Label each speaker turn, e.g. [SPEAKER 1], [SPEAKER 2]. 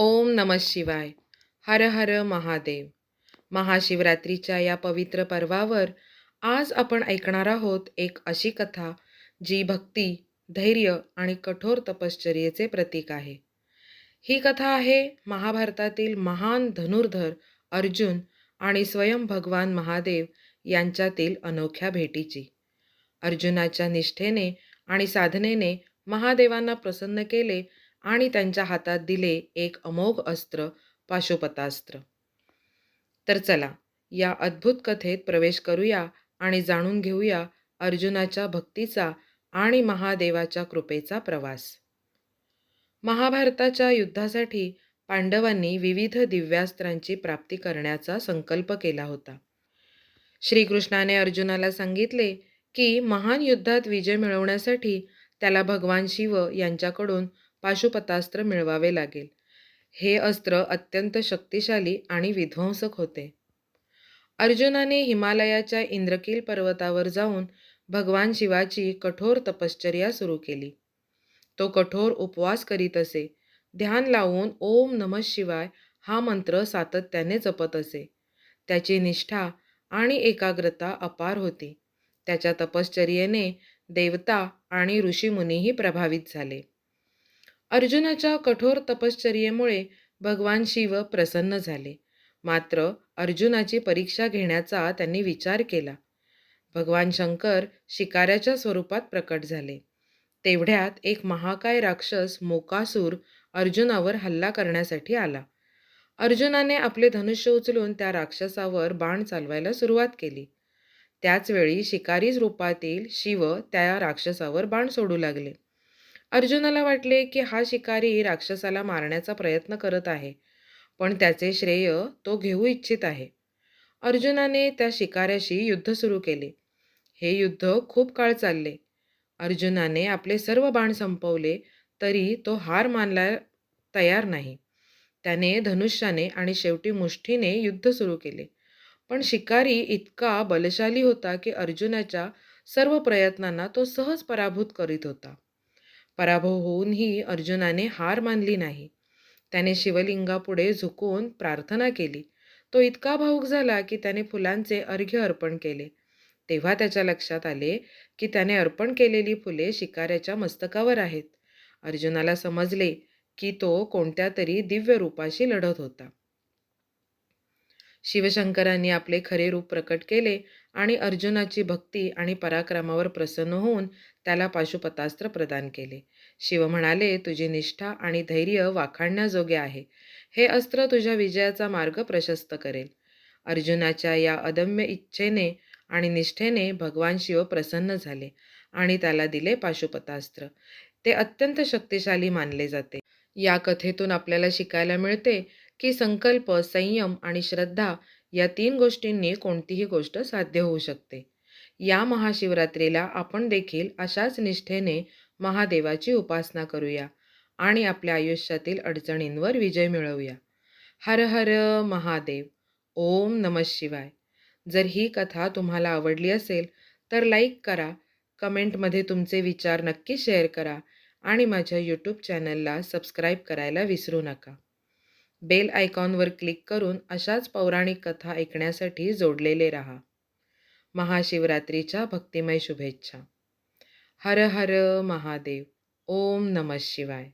[SPEAKER 1] ओम नम शिवाय. हर हर महादेव. महाशिवरात्रीच्या या पवित्र पर्वावर आज आपण ऐकणार आहोत एक अशी कथा जी भक्ती धैर्य आणि कठोर तपश्चर्येचे प्रतीक आहे. ही कथा आहे महाभारतातील महान धनुर्धर अर्जुन आणि स्वयं भगवान महादेव यांच्यातील अनोख्या भेटीची. अर्जुनाच्या निष्ठेने आणि साधनेने महादेवांना प्रसन्न केले आणि त्यांच्या हातात दिले एक अमोघ अस्त्र पाशुपतास्त्र. तर चला या अद्भुत कथेत प्रवेश करूया आणि जाणून घेऊया अर्जुनाच्या भक्तीचा आणि महादेवाच्या कृपेचा प्रवास. महाभारताच्या युद्धासाठी पांडवांनी विविध दिव्यास्त्रांची प्राप्ती करण्याचा संकल्प केला होता. श्रीकृष्णाने अर्जुनाला सांगितले की महान युद्धात विजय मिळवण्यासाठी त्याला भगवान शिव यांच्याकडून पाशुपतास्त्र मिळवावे लागेल. हे अस्त्र अत्यंत शक्तिशाली आणि विध्वंसक होते. अर्जुनाने हिमालयाच्या इंद्रकील पर्वतावर जाऊन भगवान शिवाची कठोर तपश्चर्या सुरू केली. तो कठोर उपवास करीत असे. ध्यान लावून ओम नमः शिवाय हा मंत्र सातत्याने जपत असे. त्याची निष्ठा आणि एकाग्रता अपार होती. त्याच्या तपश्चर्येने देवता आणि ऋषीमुनीही प्रभावित झाले. अर्जुनाच्या कठोर तपश्चर्येमुळे भगवान शिव प्रसन्न झाले. मात्र अर्जुनाची परीक्षा घेण्याचा त्यांनी विचार केला. भगवान शंकर शिकाऱ्याच्या स्वरूपात प्रकट झाले. तेवढ्यात एक महाकाय राक्षस मोकासूर अर्जुनावर हल्ला करण्यासाठी आला. अर्जुनाने आपले धनुष्य उचलून त्या राक्षसावर बाण चालवायला सुरुवात केली. त्याचवेळी शिकारी रूपातील शिव त्या राक्षसावर बाण सोडू लागले. अर्जुनाला वाटले की हा शिकारी राक्षसाला मारण्याचा प्रयत्न करत आहे पण त्याचे श्रेय तो घेऊ इच्छित आहे. अर्जुनाने त्या शिकाऱ्याशी युद्ध सुरू केले. हे युद्ध खूप काळ चालले. अर्जुनाने आपले सर्व बाण संपवले तरी तो हार मानला तयार नाही. त्याने धनुष्याने आणि शेवटी मुष्टीने युद्ध सुरू केले. पण शिकारी इतका बलशाली होता की अर्जुनाच्या सर्व प्रयत्नांना तो सहज पराभूत करीत होता. पराभव होऊनही अर्जुनाने हार मानली नाही. त्याने शिवलिंगापुढे झुकून प्रार्थना केली. तो इतका भावूक झाला की त्याने फुलांचे अर्घ्य अर्पण केले. तेव्हा त्याच्या लक्षात आले की त्याने अर्पण केलेली फुले शिकाऱ्याच्या मस्तकावर आहेत. अर्जुनाला समजले की तो कोणत्या तरी दिव्य रूपाशी लढत होता. शिवशंकरांनी आपले खरे रूप प्रकट केले आणि अर्जुनाची भक्ती आणि पराक्रमावर प्रसन्न होऊन त्याला पाशुपतास्त्र प्रदान केले. शिव म्हणाले तुझी निष्ठा आणि धैर्य वाखाणण्याजोगे आहे. हे अस्त्र तुझ्या विजयाचा मार्ग प्रशस्त करेल अर्जुनाच्या या अदम्य इच्छेने आणि निष्ठेने भगवान शिव प्रसन्न झाले आणि त्याला दिले पाशुपतास्त्र. ते अत्यंत शक्तिशाली मानले जाते. या कथेतून आपल्याला शिकायला मिळते की संकल्प संयम आणि श्रद्धा या तीन गोष्टींनी कोणतीही गोष्ट साध्य होऊ शकते. या महाशिवरात्रीला आपण देखील अशाच निष्ठेने महादेवाची उपासना करूया आणि आपल्या आयुष्यातील अडचणींवर विजय मिळवूया. हर हर महादेव ओम नम शिवाय. जर ही कथा तुम्हाला आवडली असेल तर लाईक करा कमेंटमध्ये तुमचे विचार नक्की शेअर करा आणि माझ्या यूट्यूब चॅनलला सबस्क्राईब करायला विसरू नका. बेल आयकॉनवर क्लिक करून अशाच पौराणिक कथा ऐकण्यासाठी जोडलेले रहा. महाशिवरात्रीच्या भक्तिमय शुभेच्छा. हर हर महादेव. ओम नमः शिवाय.